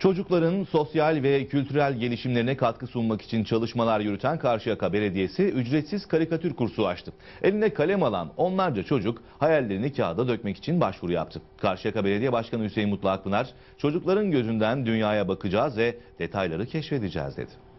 Çocukların sosyal ve kültürel gelişimlerine katkı sunmak için çalışmalar yürüten Karşıyaka Belediyesi ücretsiz karikatür kursu açtı. Eline kalem alan onlarca çocuk hayallerini kağıda dökmek için başvuru yaptı. Karşıyaka Belediye Başkanı Hüseyin Mutlu Akpınar, çocukların gözünden dünyaya bakacağız ve detayları keşfedeceğiz dedi.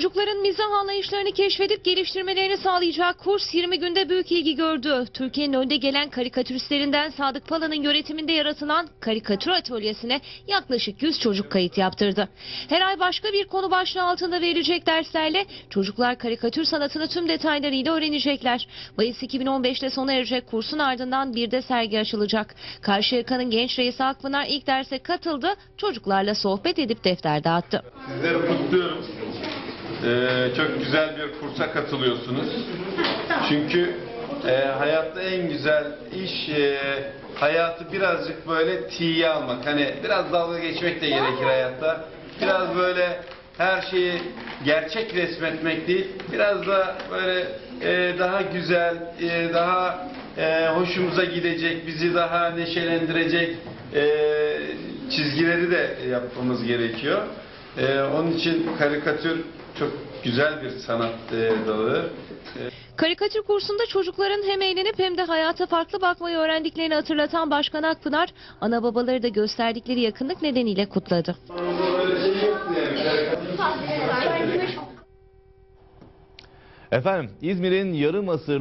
Çocukların mizah anlayışlarını keşfedip geliştirmelerini sağlayacak kurs 20 günde büyük ilgi gördü. Türkiye'nin önde gelen karikatüristlerinden Sadık Pala'nın yönetiminde yaratılan karikatür atölyesine yaklaşık 100 çocuk kayıt yaptırdı. Her ay başka bir konu başlığı altında verilecek derslerle çocuklar karikatür sanatını tüm detaylarıyla öğrenecekler. Mayıs 2015'te sona erecek kursun ardından bir de sergi açılacak. Karşıyaka'nın genç reisi Akpınar ilk derse katıldı, çocuklarla sohbet edip defter dağıttı. Sizleri kutluyorum. Ee, çok güzel bir kursa katılıyorsunuz. Çünkü e, hayatta en güzel iş e, hayatı birazcık böyle tiye almak. Hani biraz dalga geçmek de gerekir hayatta. Biraz böyle her şeyi gerçek resmetmek değil. Biraz da böyle e, daha güzel, e, daha e, hoşumuza gidecek, bizi daha neşelendirecek e, çizgileri de yapmamız gerekiyor. Ee, onun için karikatür çok güzel bir sanat e, dalı. Ee, Karikatür kursunda çocukların hem eğlenip hem de hayata farklı bakmayı öğrendiklerini hatırlatan Başkan Akpınar, ana babaları da gösterdikleri yakınlık nedeniyle kutladı. Efendim İzmir'in yarım asır